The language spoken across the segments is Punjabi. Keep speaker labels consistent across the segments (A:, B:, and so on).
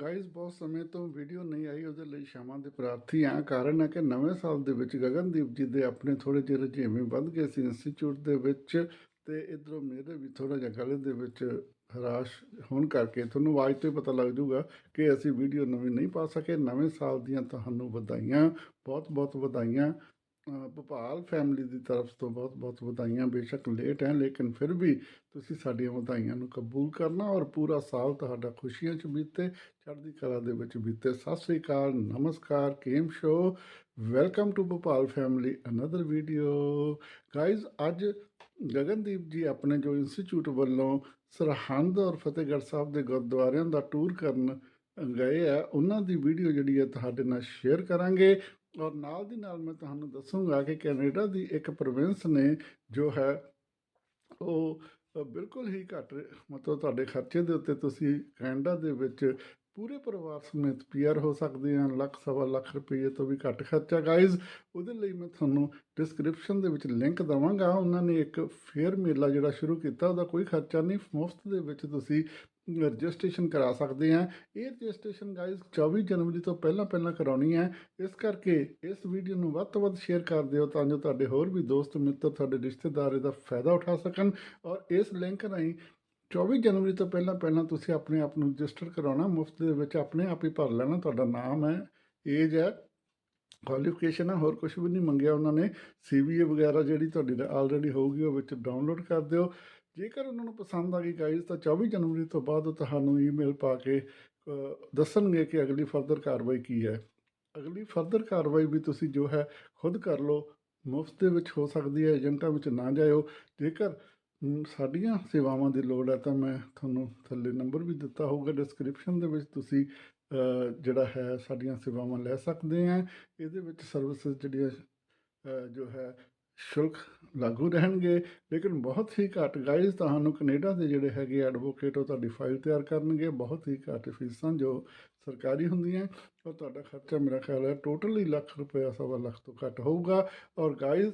A: ਗਾਇਜ਼ ਬਹੁਤ ਸਮੇਂ ਤੋਂ ਵੀਡੀਓ ਨਹੀਂ ਆਈ, ਉਹਦੇ ਲਈ ਸ਼ਾਮਾਂ ਦੇ ਪ੍ਰਾਰਥੀ ਆ। ਕਾਰਨ ਹੈ ਕਿ ਨਵੇਂ ਸਾਲ ਦੇ ਵਿੱਚ ਗਗਨਦੀਪ ਜੀ ਦੇ ਆਪਣੇ ਥੋੜੇ ਜਿਹੇ ਰੁਝੇਵੇਂ ਵੱਧ ਗਏ ਸੀ ਇੰਸਟੀਚਿਊਟ ਦੇ ਵਿੱਚ ਤੇ ਇਧਰੋਂ ਮੇਰੇ ਵੀ ਥੋੜਾ ਜਿਹਾ ਗਲੇ ਦੇ ਵਿੱਚ ਹਰਾਸ਼ ਹੋਣ ਕਰਕੇ ਤੁਹਾਨੂੰ ਆਵਾਜ਼ ਤੋਂ ਹੀ ਪਤਾ ਲੱਗ ਜਾਊਗਾ ਕਿ ਅਸੀਂ ਵੀਡੀਓ ਨਵੀਂ ਨਹੀਂ ਪਾ ਸਕੇ। ਨਵੇਂ ਸਾਲ ਦੀਆਂ ਤੁਹਾਨੂੰ ਵਧਾਈਆਂ ਬਹੁਤ ਬਹੁਤ ਵਧਾਈਆਂ। ਭੋਪਾਲ ਫੈਮਿਲੀ ਦੀ ਤਰਫ ਤੋਂ ਬਹੁਤ ਬਹੁਤ ਵਧਾਈਆਂ। ਬੇਸ਼ੱਕ ਲੇਟ ਹੈ, ਲੇਕਿਨ ਫਿਰ ਵੀ ਤੁਸੀਂ ਸਾਡੀਆਂ ਵਧਾਈਆਂ ਨੂੰ ਕਬੂਲ ਕਰਨਾ ਔਰ ਪੂਰਾ ਸਾਲ ਤੁਹਾਡਾ ਖੁਸ਼ੀਆਂ 'ਚ ਬੀਤੇ, ਚੜ੍ਹਦੀ ਕਲਾ ਦੇ ਵਿੱਚ ਬੀਤੇ। ਸਤਿ ਸ੍ਰੀ ਅਕਾਲ, ਨਮਸਕਾਰ, ਕੇਮ show. Welcome to Bhopal family another video guys ਅੱਜ ਗਗਨਦੀਪ ਜੀ ਆਪਣੇ ਜੋ ਇੰਸਟੀਚਿਊਟ ਵੱਲੋਂ ਸਰਹੰਦ ਔਰ ਫਤਿਹਗੜ੍ਹ ਸਾਹਿਬ ਦੇ ਗੁਰਦੁਆਰਿਆਂ ਦਾ ਟੂਰ ਕਰਨ ਗਏ ਆ, ਉਹਨਾਂ ਦੀ ਵੀਡੀਓ ਜਿਹੜੀ ਹੈ ਤੁਹਾਡੇ ਨਾਲ ਸ਼ੇਅਰ ਕਰਾਂਗੇ। ਔਰ ਨਾਲ ਦੀ ਨਾਲ ਮੈਂ ਤੁਹਾਨੂੰ ਦੱਸੂਗਾ ਕਿ ਕੈਨੇਡਾ ਦੀ ਇੱਕ ਪ੍ਰੋਵਿੰਸ ਨੇ ਜੋ ਹੈ, ਉਹ ਬਿਲਕੁਲ ਹੀ ਘੱਟ ਮਤਲਬ ਤੁਹਾਡੇ ਖਰਚੇ ਦੇ ਉੱਤੇ ਤੁਸੀਂ ਕੈਨੇਡਾ ਦੇ ਵਿੱਚ ਪੂਰੇ ਪਰਿਵਾਰ ਸਮੇਤ ਪੀਆਰ ਹੋ ਸਕਦੇ ਆ, ਲੱਖ ਸਵਾ ਲੱਖ ਰੁਪਏ ਤੋਂ ਵੀ ਘੱਟ ਖਰਚਾ। ਗਾਇਜ਼ ਉਹਦੇ ਲਈ ਮੈਂ ਤੁਹਾਨੂੰ ਡਿਸਕ੍ਰਿਪਸ਼ਨ ਦੇ ਵਿੱਚ ਲਿੰਕ ਦਵਾਂਗਾ। ਉਹਨਾਂ ਨੇ ਇੱਕ ਫੇਅਰ ਮੇਲਾ ਜਿਹੜਾ ਸ਼ੁਰੂ ਕੀਤਾ, ਉਹਦਾ ਕੋਈ ਖਰਚਾ ਨਹੀਂ। ਮੁਫਤ ਦੇ ਵਿੱਚ ਤੁਸੀਂ ਰਜਿਸਟ੍ਰੇਸ਼ਨ ਕਰਾ ਸਕਦੇ ਆ। ਇਹ ਰਜਿਸਟ੍ਰੇਸ਼ਨ ਗਾਇਜ਼ 24 ਜਨਵਰੀ ਤੋਂ ਪਹਿਲਾਂ ਪਹਿਲਾਂ ਕਰਾਉਣੀ ਹੈ ਇਸ ਕਰਕੇ ਇਸ ਵੀਡੀਓ ਨੂੰ ਵੱਧ ਤੋਂ ਵੱਧ ਸ਼ੇਅਰ ਕਰ ਦਿਓ ਤਾਂ ਜੋ ਤੁਹਾਡੇ ਹੋਰ ਵੀ ਦੋਸਤ, ਮਿੱਤਰ, ਤੁਹਾਡੇ ਰਿਸ਼ਤੇਦਾਰ ਇਹਦਾ ਫਾਇਦਾ ਉਠਾ ਸਕਣ। ਔਰ ਇਸ ਲਿੰਕ ਰਾਹੀਂ 24 ਜਨਵਰੀ ਤੋਂ ਪਹਿਲਾਂ ਪਹਿਲਾਂ ਤੁਸੀਂ ਆਪਣੇ ਆਪ ਨੂੰ ਰਜਿਸਟਰ ਕਰਾਉਣਾ। ਮੁਫਤ ਦੇ ਵਿੱਚ ਆਪਣੇ ਆਪ ਹੀ ਭਰ ਲੈਣਾ। ਤੁਹਾਡਾ ਨਾਮ ਹੈ ਏਜ ਹੈ ਕੁਆਲੀਫਿਕੇਸ਼ਨ ਹੈ, ਹੋਰ ਕੁਝ ਵੀ ਨਹੀਂ ਮੰਗਿਆ ਉਹਨਾਂ ਨੇ। ਸੀਵੀਏ ਵਗੈਰਾ ਜਿਹੜੀ ਤੁਹਾਡੀ ਆਲਰੇਡੀ ਹੋਊਗੀ, ਉਹ ਵਿੱਚ ਡਾਊਨਲੋਡ ਕਰ ਦਿਓ। ਜੇਕਰ ਉਹਨਾਂ ਨੂੰ ਪਸੰਦ ਆ ਗਈ ਗਾਈਜ਼ ਤਾਂ 24 ਜਨਵਰੀ ਤੋਂ ਬਾਅਦ ਤੁਹਾਨੂੰ ਈਮੇਲ ਪਾ ਕੇ ਦੱਸਣਗੇ ਕਿ ਅਗਲੀ ਫਰਦਰ ਕਾਰਵਾਈ ਕੀ ਹੈ। ਅਗਲੀ ਫਰਦਰ ਕਾਰਵਾਈ ਵੀ ਤੁਸੀਂ ਜੋ ਹੈ ਖੁਦ ਕਰ ਲਓ, ਮੁਫਤ ਦੇ ਵਿੱਚ ਹੋ ਸਕਦੀ ਹੈ, ਏਜੰਟਾਂ ਵਿੱਚ ਨਾ ਜਾਇਓ। ਜੇਕਰ ਸਾਡੀਆਂ ਸੇਵਾਵਾਂ ਦੀ ਲੋੜ ਹੈ ਤਾਂ ਮੈਂ ਤੁਹਾਨੂੰ ਥੱਲੇ ਨੰਬਰ ਵੀ ਦਿੱਤਾ ਹੋਊਗਾ ਡਿਸਕ੍ਰਿਪਸ਼ਨ ਦੇ ਵਿੱਚ ਤੁਸੀਂ ਜਿਹੜਾ ਹੈ ਸਾਡੀਆਂ ਸੇਵਾਵਾਂ ਲੈ ਸਕਦੇ ਆ। ਇਹਦੇ ਵਿੱਚ ਸਰਵਿਸਿਜ਼ ਜਿਹੜੀਆਂ ਜੋ ਹੈ ਸ਼ੁਲਕ ਲਾਗੂ ਰਹਿਣਗੇ, ਲੇਕਿਨ ਬਹੁਤ ਹੀ ਘੱਟ ਗਾਈਜ਼ ਤੁਹਾਨੂੰ ਕੈਨੇਡਾ ਦੇ ਜਿਹੜੇ ਹੈਗੇ ਐਡਵੋਕੇਟ ਉਹ ਤੁਹਾਡੀ ਫਾਈਲ ਤਿਆਰ ਕਰਨਗੇ, ਬਹੁਤ ਹੀ ਘੱਟ ਫੀਸਾਂ ਜੋ ਸਰਕਾਰੀ ਹੁੰਦੀਆਂ, ਔਰ ਤੁਹਾਡਾ ਖਰਚਾ ਮੇਰਾ ਖਿਆਲ ਹੈ ਟੋਟਲੀ ਲੱਖ ਰੁਪਏ ਸਵਾ ਲੱਖ ਤੋਂ ਘੱਟ ਹੋਊਗਾ, ਔਰ ਗਾਈਜ਼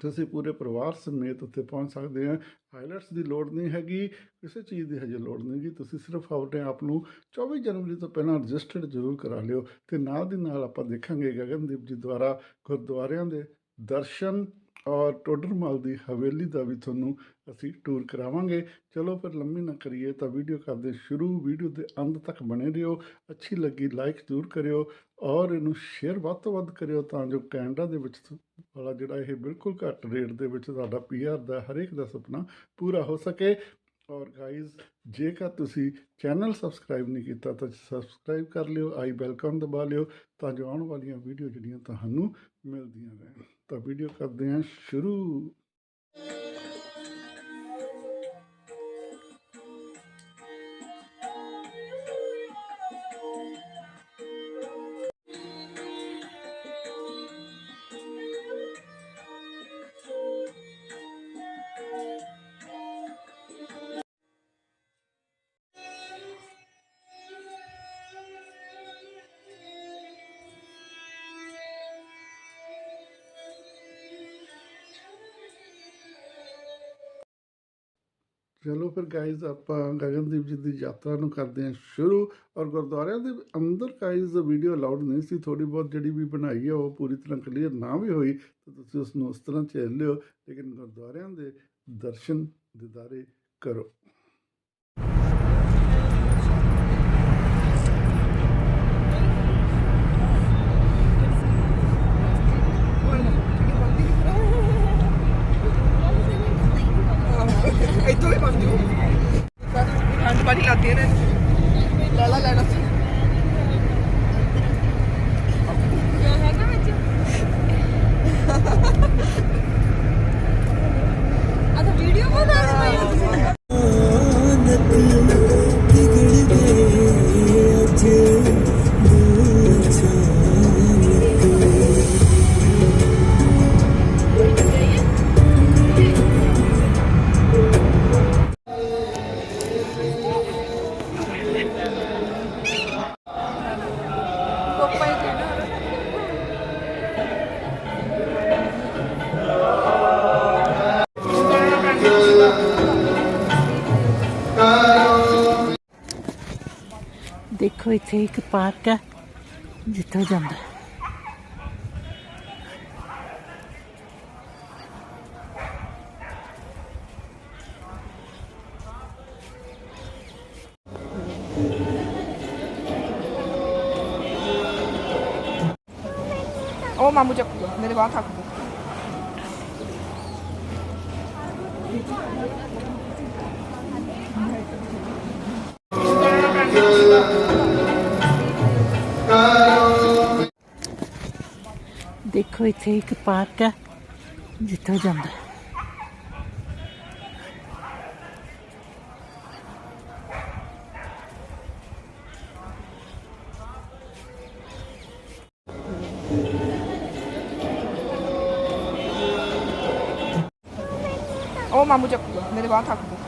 A: ਤੁਸੀਂ ਪੂਰੇ ਪਰਿਵਾਰ ਸਮੇਤ ਉੱਥੇ ਪਹੁੰਚ ਸਕਦੇ ਆ ਆਈਲੈਟਸ ਦੀ ਲੋੜ ਨਹੀਂ ਹੈਗੀ, ਕਿਸੇ ਚੀਜ਼ ਦੀ ਹਜੇ ਲੋੜ ਨਹੀਂ ਗੀ, ਤੁਸੀਂ ਸਿਰਫ ਆਪਣੇ ਆਪ ਨੂੰ 24 ਜਨਵਰੀ ਤੋਂ ਪਹਿਲਾਂ ਰਜਿਸਟਰਡ ਜ਼ਰੂਰ ਕਰਾ ਲਿਓ, ਤੇ ਨਾਲ ਦੀ ਨਾਲ ਆਪਾਂ ਦੇਖਾਂਗੇ ਗਗਨਦੀਪ ਜੀ ਦੁਆਰਾ ਗੁਰਦੁਆਰਿਆਂ ਦੇ ਦਰਸ਼ਨ ਔਰ ਟੋਡਰਮਲ ਦੀ ਹਵੇਲੀ ਦਾ ਵੀ ਤੁਹਾਨੂੰ ਅਸੀਂ ਟੂਰ ਕਰਾਵਾਂਗੇ। ਚਲੋ ਫਿਰ ਲੰਮੀ ਨਾ ਕਰੀਏ ਤਾਂ ਵੀਡੀਓ ਕਰਦੇ ਸ਼ੁਰੂ। ਵੀਡੀਓ ਦੇ ਅੰਤ ਤੱਕ ਬਣੇ ਰਹੋ। ਅੱਛੀ ਲੱਗੀ ਲਾਈਕ ਜ਼ਰੂਰ ਕਰਿਓ ਔਰ ਇਹਨੂੰ ਸ਼ੇਅਰ ਵੱਧ ਤੋਂ ਵੱਧ ਕਰਿਓ ਤਾਂ ਜੋ ਕੈਨੇਡਾ ਦੇ ਵਿੱਚ ਵਾਲਾ ਜਿਹੜਾ ਇਹ ਬਿਲਕੁਲ ਘੱਟ ਰੇਟ ਦੇ ਵਿੱਚ ਤੁਹਾਡਾ ਪੀਆਰ ਦਾ ਹਰੇਕ ਦਾ ਸੁਪਨਾ ਪੂਰਾ ਹੋ ਸਕੇ। ਔਰ ਗਾਇਜ਼ ਜੇਕਰ ਤੁਸੀਂ ਚੈਨਲ ਸਬਸਕ੍ਰਾਈਬ ਨਹੀਂ ਕੀਤਾ ਤਾਂ ਸਬਸਕ੍ਰਾਈਬ ਕਰ ਲਿਓ, ਆਈ ਬੈਲਕਨ ਦਬਾ ਲਿਓ ਤਾਂ ਜੋ ਆਉਣ ਵਾਲੀਆਂ ਵੀਡੀਓ ਜਿਹੜੀਆਂ ਤੁਹਾਨੂੰ ਮਿਲਦੀਆਂ ਰਹਿਣ। ਤਾਂ ਵੀਡੀਓ ਕਰਦੇ ਹਾਂ ਸ਼ੁਰੂ। ਚਲੋ ਫਿਰ ਗਾਇਜ਼ ਆਪਾਂ ਗਗਨਦੀਪ ਜੀ ਦੀ ਯਾਤਰਾ ਨੂੰ ਕਰਦੇ ਹਾਂ ਸ਼ੁਰੂ ਔਰ ਗੁਰਦੁਆਰਿਆਂ ਦੇ ਅੰਦਰ ਗਾਇਜ਼ ਵੀਡੀਓ ਅਲਾਉਡ ਨਹੀਂ ਸੀ। ਥੋੜੀ ਬਹੁਤ ਜਿਹੜੀ ਵੀ ਬਣਾਈ ਹੈ ਉਹ ਪੂਰੀ ਤਰ੍ਹਾਂ ਕਲੀਅਰ ਨਾ ਵੀ ਹੋਈ, ਤਾਂ ਤੁਸੀਂ ਉਸ ਨੂੰ ਉਸ ਤਰ੍ਹਾਂ ਝੇਲ ਲਿਓ। ਲੇਕਿਨ ਗੁਰਦੁਆਰਿਆਂ ਦੇ ਦਰਸ਼ਨ, ਦਿਦਾਰੇ ਕਰੋ।
B: ਦੇਖੋ ਇੱਥੇ ਇੱਕ ਪਾਰਕ ਹੈ ਜਿੱਥੇ ਉਹ ਜਾਂਦਾ
C: ਉਹ ਮਾਮੂ ਚੱਕ ਮੇਰੇ ਬਾਹਰ ਥੱਕ
B: ਇੱਥੇ ਇੱਕ ਪਾਰਕ ਹੈ ਜਿੱਥੇ ਉਹ ਜਾਂਦਾ
C: ਉਹ ਮਾਮੂ ਚੱਕੂ ਮੇਰੇ ਬਾਹਰ ਥੱਕ ਗਏ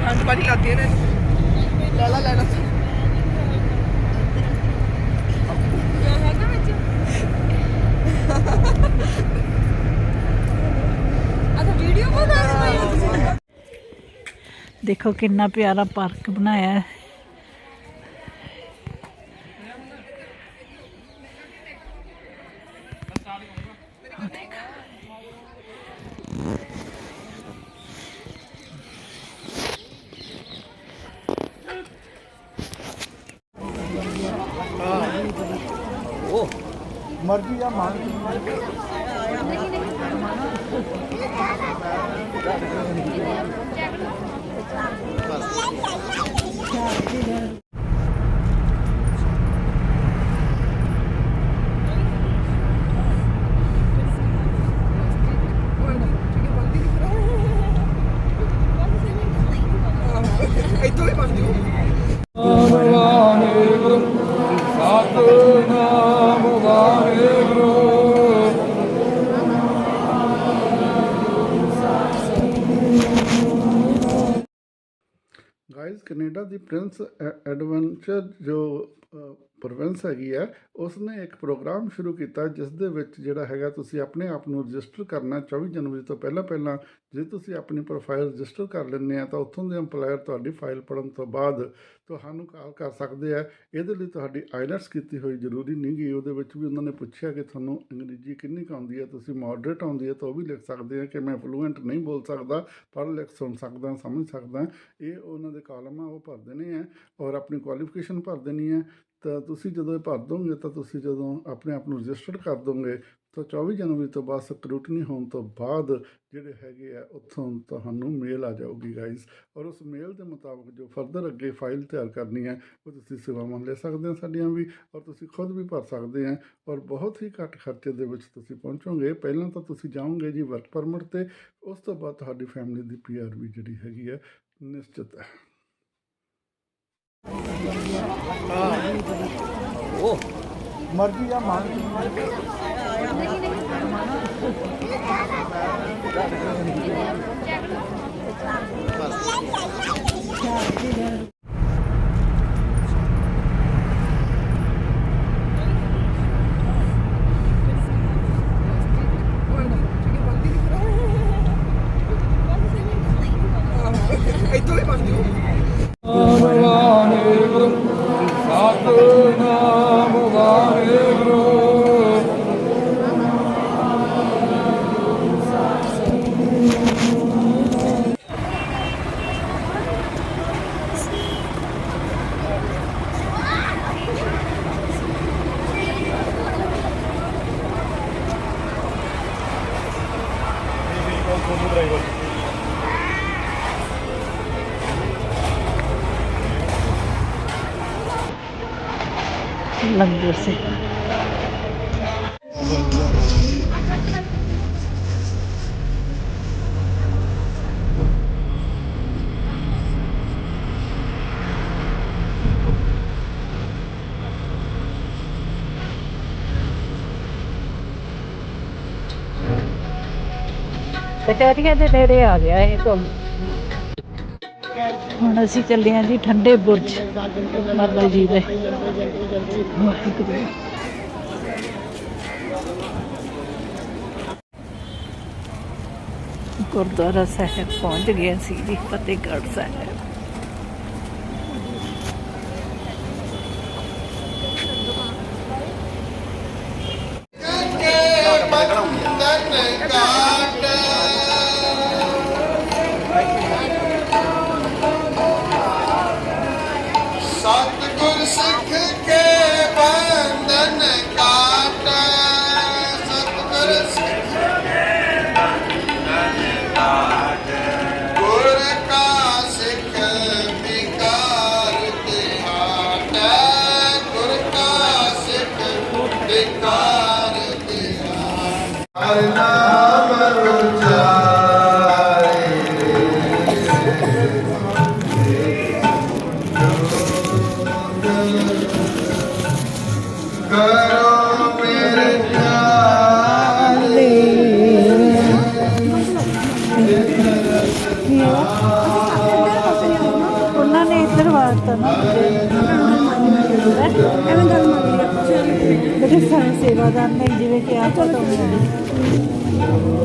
C: ਠੰਡ ਬੜੀ ਲੱਗਦੀ ਹੈ ਨਾ ਲੈ ਲਾ ਲੈ ਲਾ
D: ਆ ਤਾਂ ਵੀਡੀਓ ਬਣਾ ਰਹੇ ਪਏ ਹੋ ਤੁਸੀਂ
B: ਦੇਖੋ ਕਿੰਨਾ ਪਿਆਰਾ ਪਾਰਕ ਬਣਾਇਆ ਹੈ
C: ਇੱਥੋਂ ਹੀ ਬੰਦ ਹੋ
A: ਗਾਇਸ ਕੈਨੇਡਾ ਦੀ ਪ੍ਰਿੰਸ ਐ- ਐਡਵੈਂਚਰ ਜੋ ਪ੍ਰੋਵਿੰਸ ਹੈਗੀ ਹੈ ਉਸਨੇ ਇੱਕ ਪ੍ਰੋਗਰਾਮ ਸ਼ੁਰੂ ਕੀਤਾ ਜਿਸ ਦੇ ਵਿੱਚ ਜਿਹੜਾ ਹੈਗਾ ਤੁਸੀਂ ਆਪਣੇ ਆਪ ਨੂੰ ਰਜਿਸਟਰ ਕਰਨਾ 24 ਜਨਵਰੀ ਤੋਂ ਪਹਿਲਾਂ ਪਹਿਲਾਂ। ਜੇ ਤੁਸੀਂ ਆਪਣੀ ਪ੍ਰੋਫਾਈਲ ਰਜਿਸਟਰ ਕਰ ਲੈਂਦੇ ਆ ਤਾਂ ਉੱਥੋਂ ਦੇ EMPLOYER ਤੁਹਾਡੀ ਫਾਈਲ ਪੜਨ ਤੋਂ ਬਾਅਦ ਤੁਹਾਨੂੰ ਕਾਲ ਕਰ ਸਕਦੇ ਆ। ਇਹਦੇ ਲਈ ਤੁਹਾਡੀ ਆਈਲੈਟਸ ਕੀਤੀ ਹੋਈ ਜ਼ਰੂਰੀ ਨਹੀਂ ਗਈ ਉਹਦੇ ਵਿੱਚ ਵੀ ਉਹਨਾਂ ਨੇ ਪੁੱਛਿਆ ਕਿ ਤੁਹਾਨੂੰ ਅੰਗਰੇਜ਼ੀ ਕਿੰਨੀ ਕੁ ਆਉਂਦੀ ਹੈ ਤੁਸੀਂ ਮੋਡਰੇਟ ਆਉਂਦੀ ਹੈ ਤਾਂ ਉਹ ਵੀ ਲਿਖ ਸਕਦੇ ਆ ਕਿ ਮੈਂ ਫਲੂਐਂਟ ਨਹੀਂ ਬੋਲ ਸਕਦਾ ਪੜ੍ਹ ਲਿਖ ਸੁਣ ਸਕਦਾ, ਸਮਝ ਸਕਦਾ। ਇਹ ਉਹਨਾਂ ਦੇ ਕਾਲਮ ਆ, ਉਹ ਭਰ ਦੇਣੇ ਆ ਔਰ ਆਪਣੀ ਕੁਆਲੀਫਿਕੇਸ਼ਨ ਭਰ ਦੇਣੀ ਹੈ ਤਾਂ ਤੁਸੀਂ ਜਦੋਂ ਇਹ ਭਰ ਦੋਗੇ ਤਾਂ ਤੁਸੀਂ ਜਦੋਂ ਆਪਣੇ ਆਪ ਨੂੰ ਰਜਿਸਟਰਡ ਕਰ ਦੋਗੇ ਤਾਂ 24 ਜਨਵਰੀ ਤੋਂ ਬਾਅਦ ਸਕਰੂਟਨੀ ਹੋਣ ਤੋਂ ਬਾਅਦ ਜਿਹੜੇ ਹੈਗੇ ਆ, ਉੱਥੋਂ ਤੁਹਾਨੂੰ ਮੇਲ ਆ ਜਾਊਗੀ ਗਾਈਜ਼ ਔਰ ਉਸ ਮੇਲ ਦੇ ਮੁਤਾਬਕ ਜੋ ਫਰਦਰ ਅੱਗੇ ਫਾਈਲ ਤਿਆਰ ਕਰਨੀ ਹੈ, ਉਹ ਤੁਸੀਂ ਸੇਵਾਵਾਂ ਲੈ ਸਕਦੇ ਹੋ ਸਾਡੀਆਂ ਵੀ, ਔਰ ਤੁਸੀਂ ਖੁਦ ਵੀ ਭਰ ਸਕਦੇ ਆ ਔਰ ਬਹੁਤ ਹੀ ਘੱਟ ਖਰਚੇ ਦੇ ਵਿੱਚ ਤੁਸੀਂ ਪਹੁੰਚੋਗੇ। ਪਹਿਲਾਂ ਤਾਂ ਤੁਸੀਂ ਜਾਓਗੇ ਜੀ ਵਰਕ ਪਰਮਿਟ ਤੇ, ਉਸ ਤੋਂ ਬਾਅਦ ਤੁਹਾਡੀ ਫੈਮਿਲੀ ਦੀ ਪੀਆਰ ਵੀ ਜਿਹੜੀ ਹੈਗੀ ਹੈ, ਨਿਸ਼ਚਿਤ ਹੈ।
C: ਇੱਥੋਂ
B: ਲੰਗਰ ਸੇ ਕਚਹਿਰੀਆਂ ਦੇ ਨੇੜੇ ਆ ਗਿਆ ਇਹ ਤੋਂ
E: ਹੁਣ ਅਸੀਂ ਚੱਲੇ ਹਾਂ ਜੀ ਠੰਡੇ ਬੁਰਜ। ਮਾਤਾ ਜੀ ਦੇ। ਵਾਹਿਗੁਰੂ ਗੁਰਦੁਆਰਾ ਸਾਹਿਬ ਪਹੁੰਚ ਗਏ ਸੀ ਜੀ ਫਤਿਹਗੜ੍ਹ ਸਾਹਿਬ। ਸੇਵਾਦਾਰ ਨੇ ਜਿਵੇਂ ਕਿ ਆਪ ਤੋਂ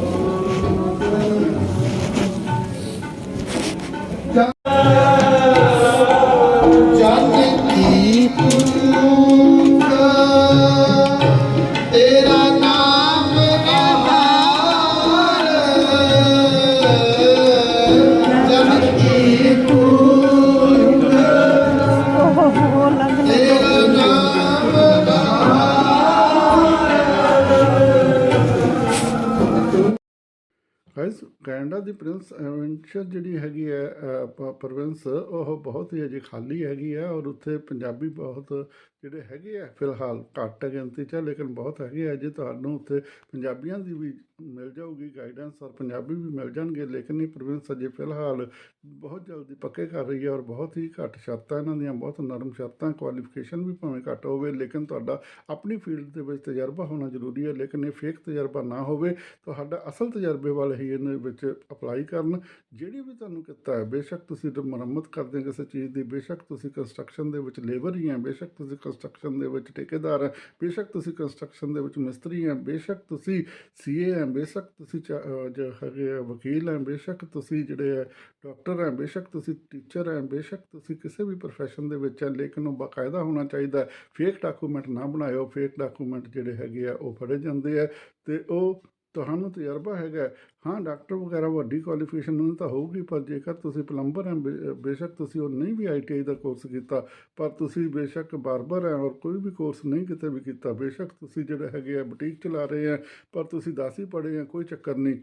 A: ਦੀ ਪ੍ਰਿੰਸ ਐਵੈਂਚਰ ਜਿਹੜੀ ਹੈਗੀ ਹੈ ਪ੍ਰੋਵਿੰਸ, ਉਹ ਬਹੁਤ ਹੀ ਅਜੇ ਖਾਲੀ ਹੈਗੀ ਹੈ ਔਰ ਉੱਥੇ ਪੰਜਾਬੀ ਬਹੁਤ ਜਿਹੜੇ ਹੈਗੇ ਆ, ਫਿਲਹਾਲ ਘੱਟ ਗਿਣਤੀ 'ਚ ਲੇਕਿਨ ਬਹੁਤ ਹੈਗੇ ਆ। ਜੇ ਤੁਹਾਨੂੰ ਉੱਥੇ ਪੰਜਾਬੀਆਂ ਦੀ ਵੀ ਮਿਲ ਜਾਊਗੀ ਗਾਈਡੈਂਸ ਔਰ ਪੰਜਾਬੀ ਵੀ ਮਿਲ ਜਾਣਗੇ, ਲੇਕਿਨ ਇਹ ਪ੍ਰੋਵਿੰਸ ਅਜੇ ਫਿਲਹਾਲ ਬਹੁਤ ਜਲਦੀ ਪੱਕੇ ਕਰ ਰਹੀ ਹੈ ਔਰ ਬਹੁਤ ਹੀ ਘੱਟ ਸ਼ਰਤਾਂ ਇਹਨਾਂ ਦੀਆਂ, ਬਹੁਤ ਨਰਮ ਸ਼ਰਤਾਂ ਕੁਆਲੀਫਿਕੇਸ਼ਨ ਵੀ ਭਾਵੇਂ ਘੱਟ ਹੋਵੇ, ਲੇਕਿਨ ਤੁਹਾਡਾ ਆਪਣੀ ਫੀਲਡ ਦੇ ਵਿੱਚ ਤਜਰਬਾ ਹੋਣਾ ਜ਼ਰੂਰੀ ਹੈ, ਲੇਕਿਨ ਇਹ ਫੇਕ ਤਜਰਬਾ ਨਾ ਹੋਵੇ, ਤੁਹਾਡਾ ਅਸਲ ਤਜਰਬੇ ਵਾਲੇ ਹੀ ਇਹਨਾਂ ਵਿੱਚ ਅਪਲਾਈ ਕਰਨ। ਜਿਹੜੀ ਵੀ ਤੁਹਾਨੂੰ ਕਿੱਤਾ ਹੈ, ਬੇਸ਼ੱਕ ਤੁਸੀਂ ਮੁਰੰਮਤ ਕਰਦੇ ਹੋ ਕਿਸੇ ਚੀਜ਼ ਦੀ, ਬੇਸ਼ੱਕ ਤੁਸੀਂ ਕੰਸਟਰਕਸ਼ਨ ਦੇ ਵਿੱਚ ਲੇਬਰ ਹੀ ਹੈ, ਬੇਸ਼ੱਕ ਤੁਸੀਂ ਕੰਸਟਰਕਸ਼ਨ ਦੇ ਵਿੱਚ ਠੇਕੇਦਾਰ ਹੈ, ਬੇਸ਼ੱਕ ਤੁਸੀਂ ਕੰਸਟਰਕਸ਼ਨ ਦੇ ਵਿੱਚ ਮਿਸਤਰੀ ਹੈ, ਬੇਸ਼ੱਕ ਤੁਸੀਂ ਸੀਏ ਹੈ ਬੇਸ਼ੱਕ ਤੁਸੀਂ ਚਾ- ਜੋ ਹੈਗੇ ਆ, ਵਕੀਲ ਹੈ ਬੇਸ਼ੱਕ ਤੁਸੀਂ ਜਿਹੜੇ ਹੈ ਡਾਕਟਰ ਹੈ ਬੇਸ਼ੱਕ ਤੁਸੀਂ ਟੀਚਰ ਹੈ ਬੇਸ਼ੱਕ ਤੁਸੀਂ ਕਿਸੇ ਵੀ profession ਦੇ ਵਿੱਚ ਹੈ ਲੇਕਿਨ ਉਹ ਬਾਕਾਇਦਾ ਹੋਣਾ ਚਾਹੀਦਾ ਫੇਕ ਡਾਕੂਮੈਂਟ ਨਾ ਬਣਾਇਓ। ਫੇਕ ਡਾਕੂਮੈਂਟ ਜਿਹੜੇ ਹੈਗੇ ਆ, ਉਹ ਫੜੇ ਜਾਂਦੇ ਆ ਤੇ ਉਹ ਤੁਹਾਨੂੰ ਤਜਰਬਾ ਹੈਗਾ ਹਾਂ। ਡਾਕਟਰ ਵਗੈਰਾ ਵੱਡੀ ਕੁਆਲੀਫਿਕੇਸ਼ਨ ਨੂੰ ਤਾਂ ਹੋਊਗੀ, ਪਰ ਜੇਕਰ ਤੁਸੀਂ ਪਲੰਬਰ ਹੈ, ਬੇ- ਬੇਸ਼ੱਕ ਤੁਸੀਂ ਉਹ ਨਹੀਂ ਵੀ ਆਈਟੀਆਈ ਦਾ ਕੋਰਸ ਕੀਤਾ, ਪਰ ਤੁਸੀਂ ਬੇਸ਼ੱਕ ਬਾਰਬਰ ਹੈ ਔਰ ਕੋਈ ਵੀ ਕੋਰਸ ਨਹੀਂ ਕਿਤੇ ਵੀ ਕੀਤਾ, ਬੇਸ਼ੱਕ ਤੁਸੀਂ ਜਿਹੜੇ ਹੈਗੇ ਆ ਬੁਟੀਕ ਚਲਾ ਰਹੇ ਆ, ਪਰ ਤੁਸੀਂ ਦਾਸੀ ਪੜ੍ਹੇ ਆ, ਕੋਈ ਚੱਕਰ ਨਹੀਂ।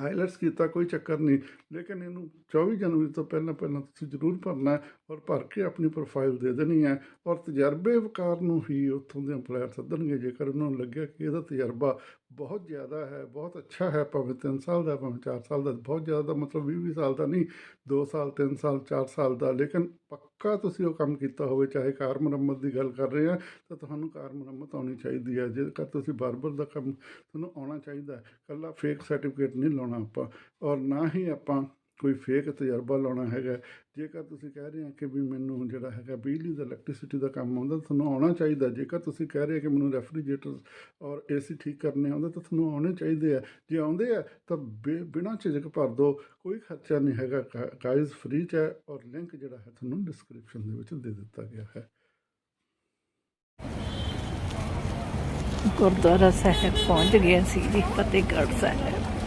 A: ਆਈਲੈਟਸ ਕੀਤਾ, ਕੋਈ ਚੱਕਰ ਨਹੀਂ। ਲੇਕਿਨ ਇਹਨੂੰ 24 ਜਨਵਰੀ ਤੋਂ ਪਹਿਲਾਂ ਪਹਿਲਾਂ ਤੁਸੀਂ ਜ਼ਰੂਰ ਭਰਨਾ ਔਰ ਭਰ ਕੇ ਆਪਣੀ ਪ੍ਰੋਫਾਈਲ ਦੇ ਦੇਣੀ ਹੈ ਔਰ ਤਜਰਬੇ ਵਕਾਰ ਨੂੰ ਹੀ ਉੱਥੋਂ ਦੇ ਇੰਪਲਾਇਰ ਸੱਦਣਗੇ। ਜੇਕਰ ਉਹਨਾਂ ਨੂੰ ਲੱਗਿਆ ਕਿ ਇਹਦਾ ਤਜਰਬਾ ਬਹੁਤ ਜ਼ਿਆਦਾ ਹੈ, ਬਹੁਤ ਅੱਛਾ ਹੈ, ਭਾਵੇਂ 3 ਸਾਲ ਦਾ, ਭਾਵੇਂ 4 ਸਾਲ ਦਾ, ਬਹੁਤ ਜ਼ਿਆਦਾ ਦਾ ਮਤਲਬ 20 20 ਸਾਲ ਦਾ ਨਹੀਂ 2 ਸਾਲ 3 ਸਾਲ 4 ਸਾਲ ਦਾ, ਲੇਕਿਨ ਪੱਕਾ ਤੁਸੀਂ ਉਹ ਕੰਮ ਕੀਤਾ ਹੋਵੇ, ਚਾਹੇ ਕਾਰ ਮੁਰੰਮਤ ਦੀ ਗੱਲ ਕਰ ਰਹੇ ਆ ਤਾਂ ਤੁਹਾਨੂੰ ਕਾਰ ਮੁਰੰਮਤ ਆਉਣੀ ਚਾਹੀਦੀ ਹੈ। ਜੇਕਰ ਤੁਸੀਂ ਬਾਰਬਰ ਦਾ ਕੰਮ ਤੁਹਾਨੂੰ ਆਉਣਾ ਚਾਹੀਦਾ ਹੈ, ਕੱਲਾ ਫੇਕ ਸਰਟੀਫਿਕੇਟ ਨਹੀਂ ਲਾਉਣਾ ਆਪਾਂ, ਔਰ ਨਾ ਹੀ ਆਪਾਂ ਕੋਈ ਫੇਕ ਤਜਰਬਾ ਲਾਉਣਾ ਹੈਗਾ, ਜੇਕਰ ਤੁਸੀਂ ਕਹਿ ਰਹੇ ਆ ਕਿ ਵੀ ਮੈਨੂੰ ਜਿਹੜਾ ਹੈਗਾ ਬਿਜਲੀ ਦਾ ਇਲੈਕਟ੍ਰਿਸਿਟੀ ਦਾ ਕੰਮ ਆਉਂਦਾ ਤੁਹਾਨੂੰ ਆਉਣਾ ਚਾਹੀਦਾ, ਜੇਕਰ ਤੁਸੀਂ ਕਹਿ ਰਹੇ ਕਿ ਮੈਨੂੰ ਰੈਫਰੀਜਰੇਟਰ ਔਰ ਏਸੀ ਠੀਕ ਕਰਨੇ ਆਉਂਦੇ ਤਾਂ ਤੁਹਾਨੂੰ ਆਉਣੇ ਚਾਹੀਦੇ ਆ। ਜੇ ਆਉਂਦੇ ਆ ਤਾਂ ਬਿ- ਬਿਨਾਂ ਝਿਜਕ ਭਰ ਦਿਓ ਕੋਈ ਖਰਚਾ ਨਹੀਂ ਹੈਗਾ। ਗਾਈਜ਼ ਫ੍ਰੀ ਚ ਹੈ ਔਰ ਲਿੰਕ ਜਿਹੜਾ ਹੈ ਤੁਹਾਨੂੰ ਡਿਸਕ੍ਰਿਪਸ਼ਨ ਦੇ ਵਿੱਚ ਦੇ ਦਿੱਤਾ ਗਿਆ ਹੈ।
E: ਗੁਰਦੁਆਰਾ ਸਾਹਿਬ ਪਹੁੰਚ ਗਏ ਸੀ ਜੀ, ਫਤਿਹਗੜ੍ਹ ਸਾਹਿਬ।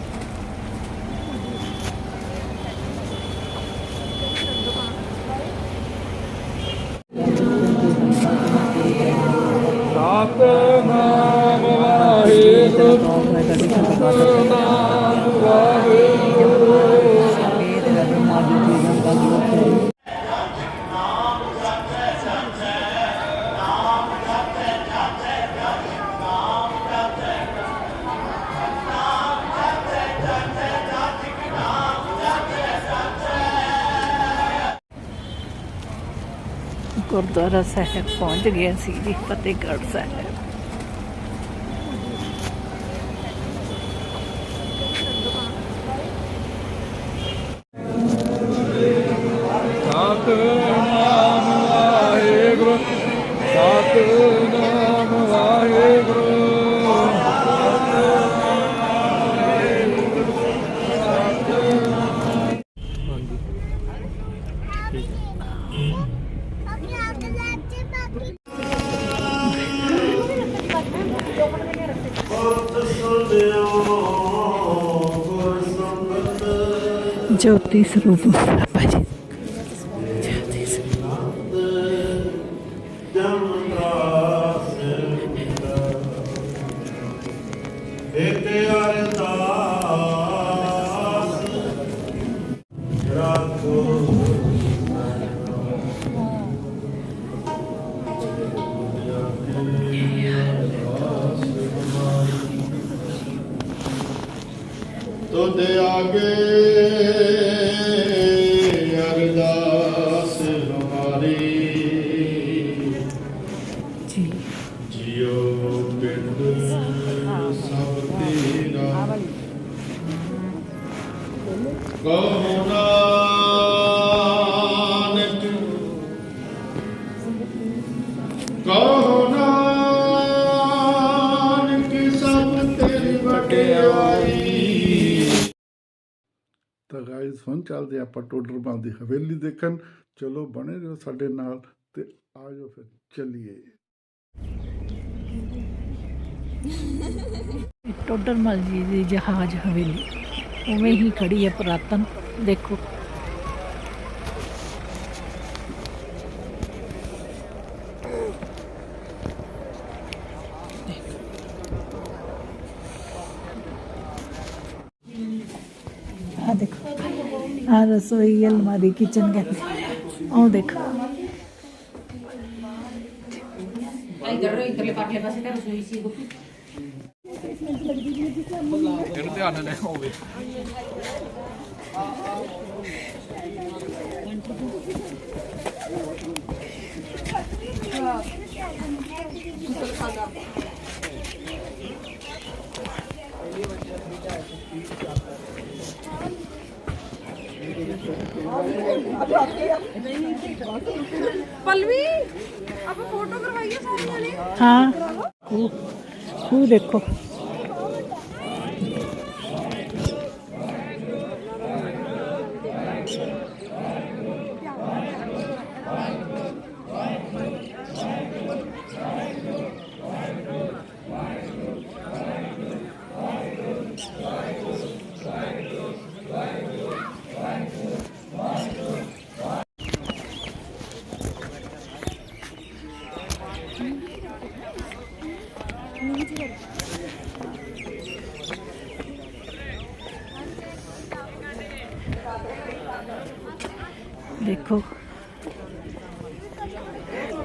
B: ਸਤਨਾਮ ਵਾਹਿਗੁਰੂ।
F: गुरद्वारा साहब पहुँच गए Shri Fatehgarh Sahib Patrícia Louvor
G: Aparecida. Today I. ਚੱਲਦੇ ਆਪਾਂ ਦੀ ਹਵੇਲੀ ਦੇਖਣ। ਚਲੋ ਬਣੇ ਰਹੋ ਸਾਡੇ ਨਾਲ ਤੇ ਆਜੋ ਫਿਰ, ਚੱਲੀਏ।
B: ਟੋਡਰ ਟੋਡਰਮਲ ਜੀ ਦੀ ਜਹਾਜ਼ ਹਵੇਲੀ, ਉਵੇਂ ਹੀ ਖੜੀ ਹੈ ਪੁਰਾਤਨ। ਦੇਖੋ ਆ ਦੇਖੋ ਆ ਰਸੋਈ ਅਲਮਾਰੀ ਕਿਚਨ ਕਹਿੰਦੇ। ਉਹ ਦੇਖੋ।
D: ਪਲਵੀ ਆਪਾਂ ਫੋਟੋ ਕਰਵਾਈਏ ਸਾਰਿਆਂ ਨੇ
B: ਹਾਂ ਉਹ ਉਹ ਦੇਖੋ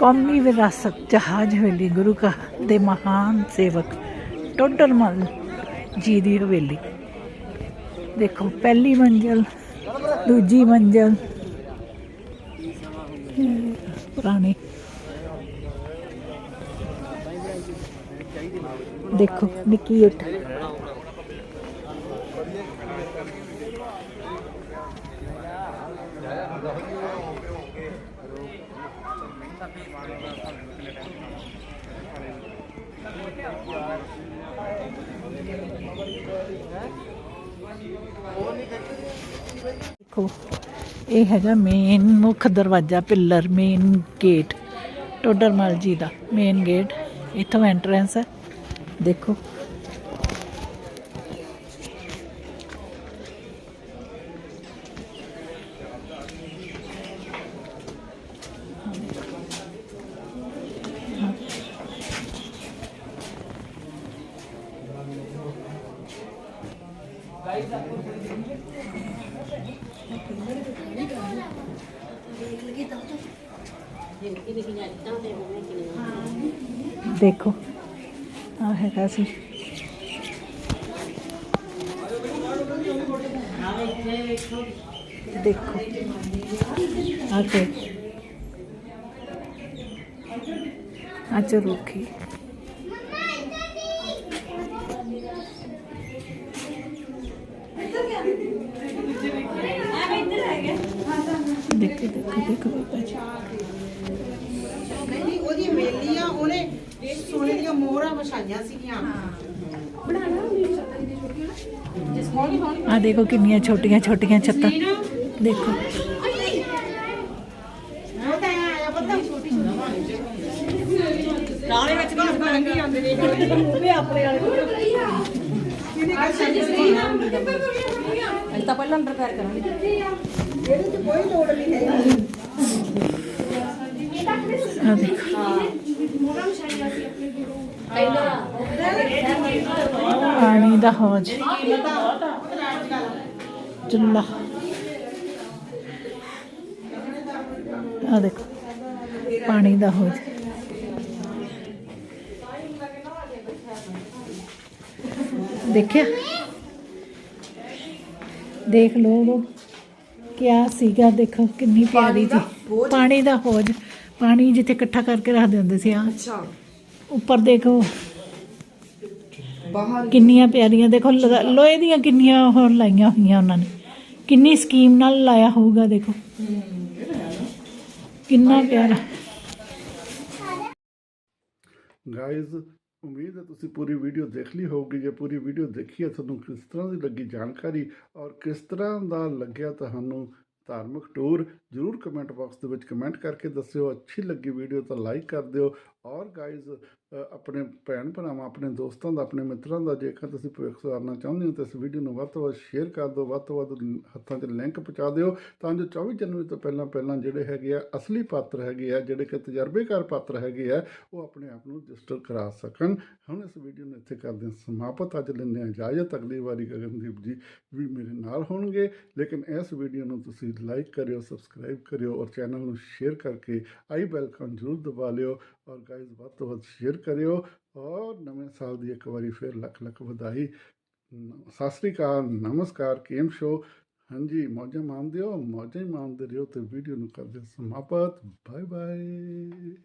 B: ਕੌਮੀ ਵਿਰਾਸਤ ਜਹਾਜ਼ ਹਵੇਲੀ ਗੁਰੂ ਕਾ ਦੇ ਮਹਾਨ ਸੇਵਕ ਟੋਡਰਮਲ ਜੀ ਦੀ ਹਵੇਲੀ। ਦੇਖੋ, ਪਹਿਲੀ ਮੰਜ਼ਲ, ਦੂਜੀ ਮੰਜ਼ਲ, ਪੁਰਾਣੀ। ਦੇਖੋ, ਨਿੱਕੀ ਇੱਟ ਦੇਖੋ। ਇਹ ਹੈਗਾ ਮੇਨ ਮੁੱਖ ਦਰਵਾਜ਼ਾ pillar main gate Todarmal ji ਦਾ ਮੇਨ ਗੇਟ ਇੱਥੋਂ ਐਂਟਰੈਂਸ ਹੈ। ਦੇਖੋ। ਦੇਖੋ ਆ ਹੈਗਾ ਸੀ ਦੇਖੋ ਆ ਕੇ ਆ ਚਰੂਖੀ
H: ਹਵੇਲੀ ਆ ਉਹਨੇ ਸੋਨੇ ਦੀਆਂ ਮੋਹਰਾਂ ਵਿਛਾਈਆਂ ਸੀਗੀਆਂ।
B: ਆ ਦੇਖੋ ਕਿੰਨੀਆਂ ਛੋਟੀਆਂ ਛੋਟੀਆਂ ਛੱਤਾਂ। ਦੇਖੋ।
H: ਛੋਟੀ
C: ਨਾਲੇ ਵਿੱਚ ਵੀ ਲੰਗੀ ਆਉਂਦੇ ਨੇ
D: ਅਸੀਂ ਤਾਂ ਪਹਿਲਾਂ ਅੰਦਰ ਪੈਰ ਕਰਾਂਗੇ।
B: ਆ ਦੇਖੋ ਪਾਣੀ ਦਾ ਹੌਜ। ਚੁੱਲਾ ਆ ਦੇਖੋ ਪਾਣੀ ਦਾ ਹੌਜ। ਦੇਖਿਆ? ਦੇਖ ਲਓ ਉਹ ਕਿਆ ਸੀਗਾ ਦੇਖੋ ਕਿੰਨੀ ਪਿਆਰੀ ਸੀ। ਪਾਣੀ ਦਾ ਹੌਜ। ਪਾਣੀ ਜਿੱਥੇ ਇਕੱਠਾ ਕਰਕੇ ਰੱਖਦੇ ਹੁੰਦੇ ਸੀ ਆ
C: ਅੱਛਾ।
B: ਉੱਪਰ ਦੇਖੋ।
C: ਬਾਹਰ
B: ਕਿੰਨੀਆਂ ਪਿਆਰੀਆਂ ਦੇਖੋ ਲਗਾ- ਲੋਹੇ ਦੀਆਂ ਕਿੰਨੀਆਂ ਹੋਰ ਲਾਈਆਂ ਹੋਈਆਂ ਉਹਨਾਂ ਨੇ। ਕਿੰਨੀ ਸਕੀਮ ਨਾਲ ਲਾਇਆ ਹੋਊਗਾ ਦੇਖੋ। ਕਿੰਨਾ ਪਿਆਰਾ।
A: ਗਾਇਜ਼ ਉਮੀਦ ਹੈ ਤੁਸੀਂ ਪੂਰੀ ਵੀਡੀਓ ਦੇਖ ਲਈ ਹੋਊਗੀ। ਜੇ ਪੂਰੀ ਵੀਡੀਓ ਦੇਖੀ ਹੈ ਤੁਹਾਨੂੰ ਕਿਸ ਤਰ੍ਹਾਂ ਦੀ ਲੱਗੀ ਜਾਣਕਾਰੀ ਔਰ ਕਿਸ ਤਰ੍ਹਾਂ ਦਾ ਲੱਗਿਆ ਤੁਹਾਨੂੰ ਧਾਰਮਿਕ ਟੂਰ ਜਰੂਰ ਕਮੈਂਟ ਬਾਕਸ ਦੇ ਵਿੱਚ ਕਮੈਂਟ ਕਰਕੇ ਦੱਸਿਓ। ਅੱਛੀ ਲੱਗੀ ਵੀਡੀਓ ਤਾਂ ਲਾਈਕ ਕਰ ਦਿਓ। ਔਰ ਗਾਇਜ਼ ਆਪਣੇ ਭੈਣ ਭਰਾਵਾਂ, ਆਪਣੇ ਦੋਸਤਾਂ ਦਾ, ਆਪਣੇ ਮਿੱਤਰਾਂ ਦਾ ਜੇਕਰ ਤੁਸੀਂ ਭਵਿੱਖ ਸੁਧਾਰਨਾ ਚਾਹੁੰਦੇ ਹੋ ਤਾਂ ਇਸ ਵੀਡੀਓ ਨੂੰ ਵੱਧ ਤੋਂ ਵੱਧ ਸ਼ੇਅਰ ਕਰ ਦਿਓ, ਵੱਧ ਤੋਂ ਵੱਧ ਹੱਥਾਂ 'ਚ ਲਿੰਕ ਪਹੁੰਚਾ ਦਿਓ ਤਾਂ ਜੋ 24 ਜਨਵਰੀ ਤੋਂ ਪਹਿਲਾਂ ਪਹਿਲਾਂ ਜਿਹੜੇ ਹੈਗੇ ਆ ਅਸਲੀ ਪਾਤਰ ਹੈਗੇ ਆ, ਜਿਹੜੇ ਕਿ ਤਜਰਬੇਕਾਰ ਪਾਤਰ ਹੈਗੇ ਆ, ਉਹ ਆਪਣੇ ਆਪ ਨੂੰ ਰਜਿਸਟਰ ਕਰਾ ਸਕਣ। ਹੁਣ ਇਸ ਵੀਡੀਓ ਨੂੰ ਇੱਥੇ ਕਰਦੇ ਹਾਂ ਸਮਾਪਤ। ਅੱਜ ਲੈਂਦੇ ਹਾਂ ਇਜਾਜ਼ਤ। ਅਗਲੀ ਵਾਰੀ ਗਗਨਦੀਪ ਜੀ ਵੀ ਮੇਰੇ ਨਾਲ ਹੋਣਗੇ। ਲੇਕਿਨ ਇਸ ਵੀਡੀਓ ਨੂੰ ਤੁਸੀਂ ਲਾਈਕ ਕਰਿਓ ਸਬਸਕ੍ਰਾਈਬ ਕਰਿਓ ਔਰ ਚੈਨਲ ਨੂੰ ਸ਼ੇਅਰ ਕਰਕੇ ਆਈ ਬੈਲ ਆਈਕਨ ਜ਼ਰੂਰ ਦਬਾ ਲਿਓ। ਔਰ ਗਾਇਜ਼ ਵੱਧ ਤੋਂ ਵੱਧ ਸ਼ੇਅਰ ਕਰਿਓ ਔਰ ਨਵੇਂ ਸਾਲ ਦੀ ਇੱਕ ਵਾਰੀ ਫਿਰ ਲੱਖ ਲੱਖ ਵਧਾਈ। ਸਤਿ ਸ੍ਰੀ ਅਕਾਲ, ਨਮਸਕਾਰ, ਕੇਮ ਸ਼ੋ। ਹਾਂਜੀ, ਮੌਜਾਂ ਮਾਣਦੇ ਹੋ ਮੌਜਾਂ ਹੀ ਮਾਣਦੇ ਰਹੋ ਤੇ ਵੀਡੀਓ ਨੂੰ ਕਰਦੇ ਸਮਾਪਤ। Bye bye